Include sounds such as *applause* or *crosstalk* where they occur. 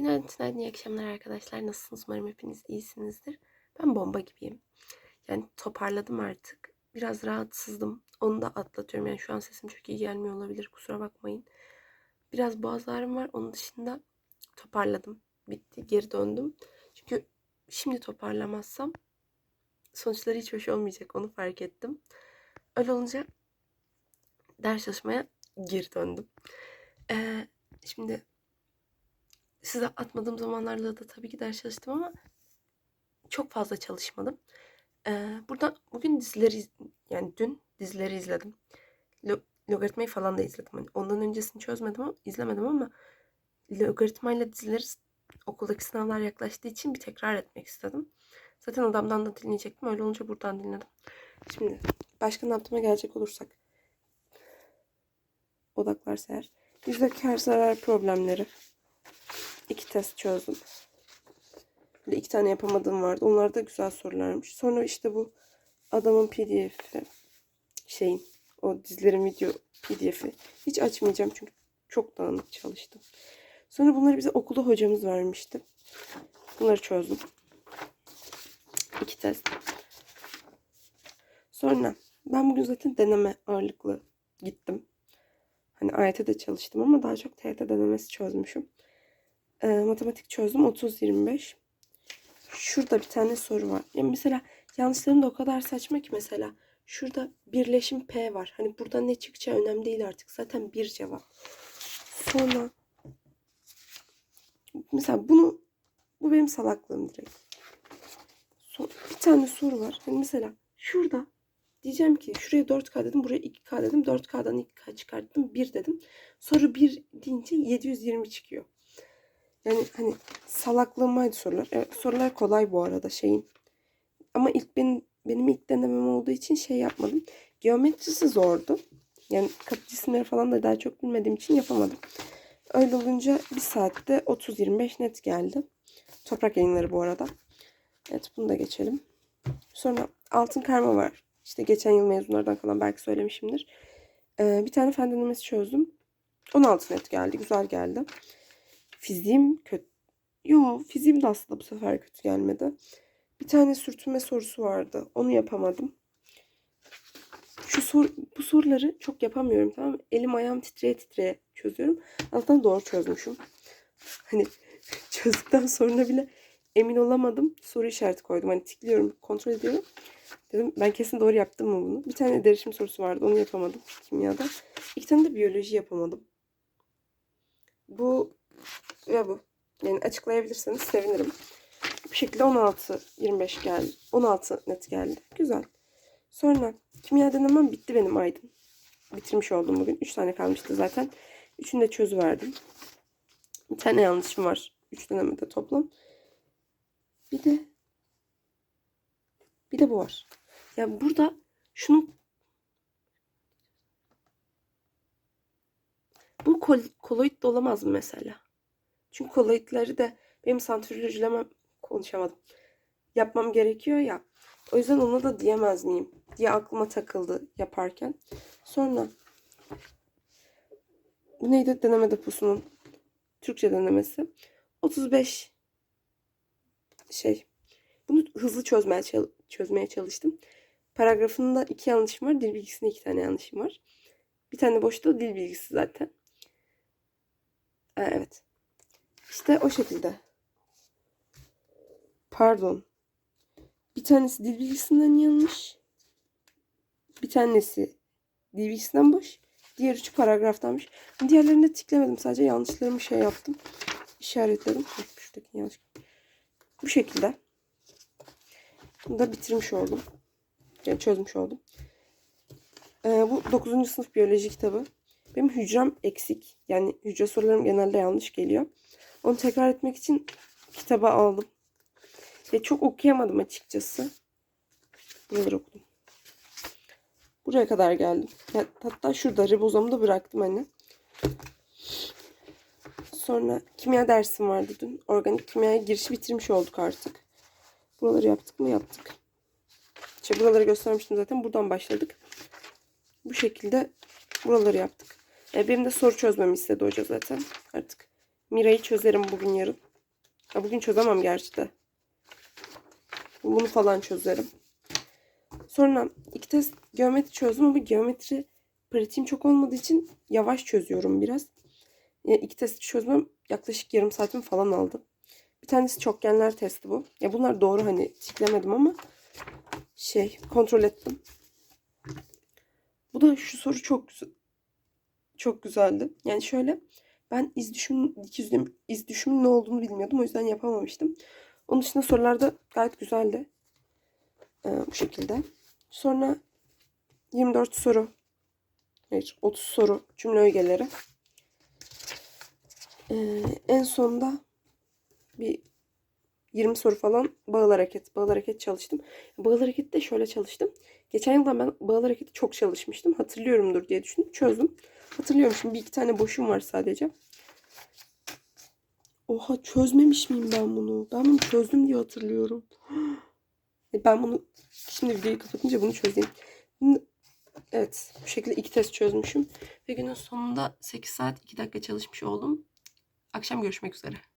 Günaydın, günaydın, iyi akşamlar arkadaşlar. Nasılsınız? Umarım hepiniz iyisinizdir. Ben bomba gibiyim. Yani toparladım artık. Biraz rahatsızdım. Onu da atlatıyorum. Yani şu an sesim çok iyi gelmiyor olabilir. Kusura bakmayın. Biraz boğaz ağrım var. Onun dışında toparladım. Bitti. Geri döndüm. Çünkü şimdi toparlamazsam sonuçları hiç hoş olmayacak. Onu fark ettim. Öyle olunca ders çalışmaya geri döndüm. Ee, şimdi size atmadığım zamanlarda da tabii ki ders çalıştım ama çok fazla çalışmadım. Ee, burada bugün dizileri iz- yani dün dizileri izledim. Lo- logaritmayı falan da izledim. Hani ondan öncesini çözmedim ama izlemedim ama logaritmayla dizileri okuldaki sınavlar yaklaştığı için bir tekrar etmek istedim. Zaten adamdan da dinleyecektim. Öyle olunca buradan dinledim. Şimdi başka ne yaptığıma gelecek olursak. Odaklarsa eğer. Yüzdeki her zarar problemleri. İki test çözdüm. De iki tane yapamadığım vardı. Onlar da güzel sorularmış. Sonra işte bu adamın pdf'i şeyin o dizilerin video pdf'i. Hiç açmayacağım çünkü çok dağınık çalıştım. Sonra bunları bize okulda hocamız vermişti. Bunları çözdüm. İki test. Sonra ben bugün zaten deneme ağırlıklı gittim. Hani AYT'de de çalıştım ama daha çok TYT denemesi çözmüşüm. Ee, matematik çözdüm 30-25. Şurada bir tane soru var. Ya mesela yanlışlarım da o kadar saçma ki mesela şurada birleşim P var. Hani burada ne çıkacağı önemli değil artık. Zaten bir cevap. Sonra mesela bunu bu benim salaklığım direkt. Son, bir tane soru var. Hani mesela şurada diyeceğim ki şuraya 4K dedim buraya 2K dedim 4K'dan 2K çıkarttım 1 dedim. Soru 1 deyince 720 çıkıyor. Yani hani salaklığımaydı sorular. Evet, sorular kolay bu arada şeyin. Ama ilk benim, benim ilk denemem olduğu için şey yapmadım. Geometrisi zordu. Yani kapı cisimleri falan da daha çok bilmediğim için yapamadım. Öyle olunca bir saatte 30-25 net geldi. Toprak yayınları bu arada. Evet bunu da geçelim. Sonra altın karma var. İşte geçen yıl mezunlardan kalan belki söylemişimdir. Ee, bir tane fen denemesi çözdüm. 16 net geldi. Güzel geldi. Fiziğim kötü. Yo fiziğim de aslında bu sefer kötü gelmedi. Bir tane sürtünme sorusu vardı. Onu yapamadım. Şu sor, bu soruları çok yapamıyorum tamam mı? Elim ayağım titreye titreye çözüyorum. Allah'tan doğru çözmüşüm. Hani *laughs* çözdükten sonra bile emin olamadım. Soru işareti koydum. Hani tıklıyorum, kontrol ediyorum. Dedim ben kesin doğru yaptım mı bunu? Bir tane derişim sorusu vardı. Onu yapamadım kimyada. İki tane de biyoloji yapamadım. Bu ve bu. Yani açıklayabilirseniz sevinirim. Bu şekilde 16 25 geldi. 16 net geldi. Güzel. Sonra kimya denemem bitti benim aydın. Bitirmiş oldum bugün. 3 tane kalmıştı zaten. Üçünü de çözüverdim. Bir tane yanlışım var. 3 denemede toplam. Bir de bir de bu var. Ya burada şunu bu kol, koloid de olamaz mı mesela? Çünkü koloidleri de benim santrolojileme konuşamadım. Yapmam gerekiyor ya. O yüzden ona da diyemez miyim diye aklıma takıldı yaparken. Sonra bu neydi? Deneme deposunun Türkçe denemesi. 35 şey bunu hızlı çözmeye çözmeye çalıştım. Paragrafında iki yanlışım var. Dil bilgisinde iki tane yanlışım var. Bir tane boşta dil bilgisi zaten. Aa, evet. İşte o şekilde. Pardon. Bir tanesi dil bilgisinden yanlış. Bir tanesi dil bilgisinden boş. Diğer üçü paragraftanmış. Diğerlerini de tiklemedim. Sadece yanlışlarımı şey yaptım. İşaretledim. Şuradaki yanlış. Bu şekilde. Bunu da bitirmiş oldum. Yani çözmüş oldum. Ee, bu 9. sınıf biyoloji kitabı. Benim hücrem eksik. Yani hücre sorularım genelde yanlış geliyor. Onu tekrar etmek için kitabı aldım. Ve çok okuyamadım açıkçası. Buraları okudum. Buraya kadar geldim. Hatta şurada ribozamı da bıraktım hani. Sonra kimya dersim vardı dün. Organik kimyaya girişi bitirmiş olduk artık. Buraları yaptık mı? Yaptık. İşte buraları göstermiştim zaten. Buradan başladık. Bu şekilde buraları yaptık. Benim de soru çözmemi istedi hoca zaten. Artık Mira'yı çözerim bugün yarın. Ya bugün çözemem gerçi de. Bunu falan çözerim. Sonra iki test geometri çözdüm ama geometri pratiğim çok olmadığı için yavaş çözüyorum biraz. Yani iki testi çözmem yaklaşık yarım saatim falan aldı. Bir tanesi çokgenler testi bu. Ya bunlar doğru hani tiklemedim ama şey kontrol ettim. Bu da şu soru çok güzel. Çok güzeldi. Yani şöyle ben iz düşümün, dikiz iz düşümün ne olduğunu bilmiyordum. O yüzden yapamamıştım. Onun dışında sorularda gayet güzeldi. Ee, bu şekilde. Sonra 24 soru. Hayır 30 soru cümle ögeleri. Ee, en sonunda bir 20 soru falan bağıl hareket. Bağıl hareket çalıştım. Bağıl harekette de şöyle çalıştım. Geçen yıldan ben bağıl hareketi çok çalışmıştım. Hatırlıyorumdur diye düşündüm. Çözdüm. Hatırlıyorum şimdi bir iki tane boşum var sadece. Oha çözmemiş miyim ben bunu? Ben bunu çözdüm diye hatırlıyorum. *gasps* E, Ben bunu şimdi videoyu kapatınca bunu çözeyim. Evet bu şekilde iki test çözmüşüm. Ve günün sonunda 8 saat 2 dakika çalışmış oldum. Akşam görüşmek üzere.